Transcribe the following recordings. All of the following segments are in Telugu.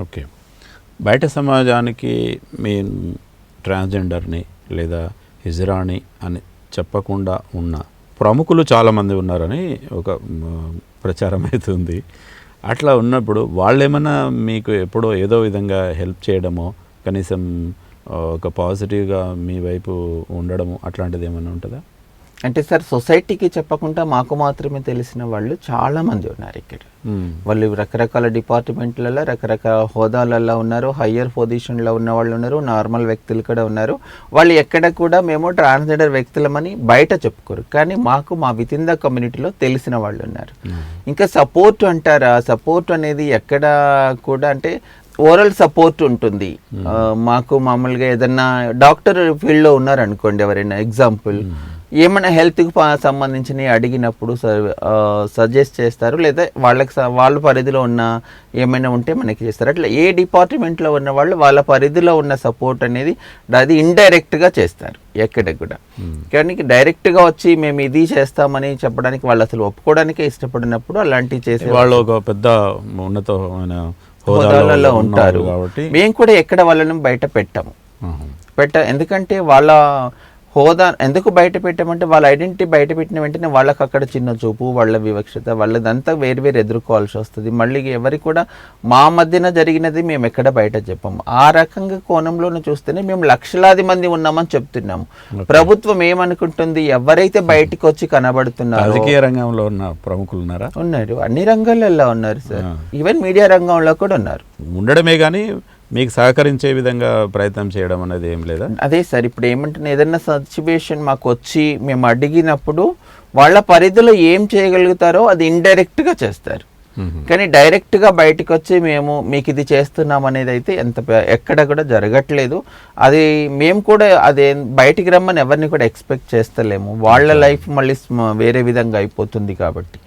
ఓకే. బయట సమాజానికి మీ ట్రాన్స్జెండర్ని లేదా హిజరాని అని చెప్పకుండా ఉన్న ప్రముఖులు చాలామంది ఉన్నారని ఒక ప్రచారం అవుతుంది. అట్లా ఉన్నప్పుడు వాళ్ళు ఏమైనా మీకు ఎప్పుడో ఏదో విధంగా హెల్ప్ చేయడమో కనీసం ఒక పాజిటివ్గా మీ వైపు ఉండడము అట్లాంటిది ఏమైనా ఉంటుందా? అంటే సార్ సొసైటీకి చెప్పకుండా మాకు మాత్రమే తెలిసిన వాళ్ళు చాలా మంది ఉన్నారు ఇక్కడ. మ్, వాళ్ళు రకరకాల డిపార్ట్మెంట్లలో రకరకాల హోదాలలో ఉన్నారు హయ్యర్ పొజిషన్లో ఉన్న వాళ్ళు ఉన్నారు నార్మల్ వ్యక్తులు కూడా ఉన్నారు. వాళ్ళు ఎక్కడ కూడా మేము ట్రాన్స్జెండర్ వ్యక్తులమని బయట చెప్పుకోరు. కానీ మాకు మా విత్ ఇన్ ద కమ్యూనిటీలో తెలిసిన వాళ్ళు ఉన్నారు. ఇంకా సపోర్ట్ అంటారా? సపోర్ట్ అనేది ఎక్కడ కూడా అంటే ఓరల్ సపోర్ట్ ఉంటుంది. ఆ, మాకు మామూలుగా ఏదన్నా డాక్టర్ ఫీల్డ్లో ఉన్నారు అనుకోండి ఎవరైనా ఎగ్జాంపుల్. ఏమైనా హెల్త్కి సంబంధించినవి అడిగినప్పుడు సజెస్ట్ చేస్తారు. లేదా వాళ్ళకి వాళ్ళ పరిధిలో ఉన్న ఏమైనా ఉంటే మనకి చేస్తారు. అట్లా ఏ డిపార్ట్మెంట్లో ఉన్న వాళ్ళు వాళ్ళ పరిధిలో ఉన్న సపోర్ట్ అనేది అది ఇండైరెక్ట్గా చేస్తారు. ఎక్కడ కూడా. కానీ డైరెక్ట్గా వచ్చి మేము ఇది చేస్తామని చెప్పడానికి వాళ్ళు అసలు ఒప్పుకోవడానికే ఇష్టపడినప్పుడు అలాంటివి చేసే వాళ్ళు ఒక పెద్ద ఉన్నతమైన హోదాలలో హోదాలో ఉంటారు. కాబట్టి మేము కూడా ఎక్కడ వాళ్ళని బయట పెట్టాము. పెట్ట ఎందుకంటే వాళ్ళ హోదా ఎందుకు బయట పెట్టామంటే వాళ్ళ ఐడెంటిటీ బయట పెట్టిన వెంటనే వాళ్ళకి అక్కడ చిన్న చూపు వాళ్ళ వివక్షత వాళ్ళదంతా వేరు వేరు ఎదుర్కోవాల్సి వస్తుంది. మళ్ళీ ఎవరి కూడా మా మధ్యన జరిగినది మేము ఎక్కడ బయట చెప్పాము. ఆ రకంగా కోణంలోనే చూస్తేనే మేము లక్షలాది మంది ఉన్నామని చెప్తున్నాము. ప్రభుత్వం ఏమనుకుంటుంది? ఎవరైతే బయటికి వచ్చి కనబడుతున్నారో రాజకీయ రంగంలో ఉన్న ప్రముఖులు ఉన్నారా? ఉన్నారు. అన్ని రంగాలలో ఉన్నారు సార్? ఈవెన్ మీడియా రంగంలో కూడా ఉన్నారు. ఉండడమే కానీ మీకు సహకరించే విధంగా ప్రయత్నం చేయడం అనేది ఏం లేదా? అదే సార్ ఇప్పుడు ఏమంటున్నా ఏదైనా సిచ్యువేషన్ మాకు వచ్చి మేము అడిగినప్పుడు వాళ్ళ పరిధిలో ఏం చేయగలుగుతారో అది ఇండైరెక్ట్గా చేస్తారు. కానీ డైరెక్ట్గా బయటకు వచ్చి మేము మీకు ఇది చేస్తున్నాం అనేది అయితే ఎంత ఎక్కడ కూడా జరగట్లేదు. అది మేము కూడా అదే బయటికి రమ్మని ఎవరిని కూడా ఎక్స్పెక్ట్ చేస్తలేము. వాళ్ళ లైఫ్ మళ్ళీ వేరే విధంగా అయిపోతుంది కాబట్టి.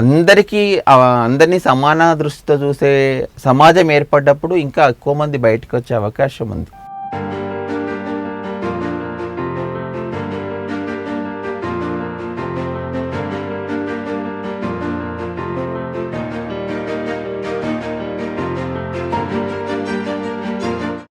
అందరికీ అందరినీ సమాన దృష్టితో చూసే సమాజం ఏర్పడ్డప్పుడు ఇంకా ఎక్కువ మంది బయటకు వచ్చే అవకాశం ఉంది.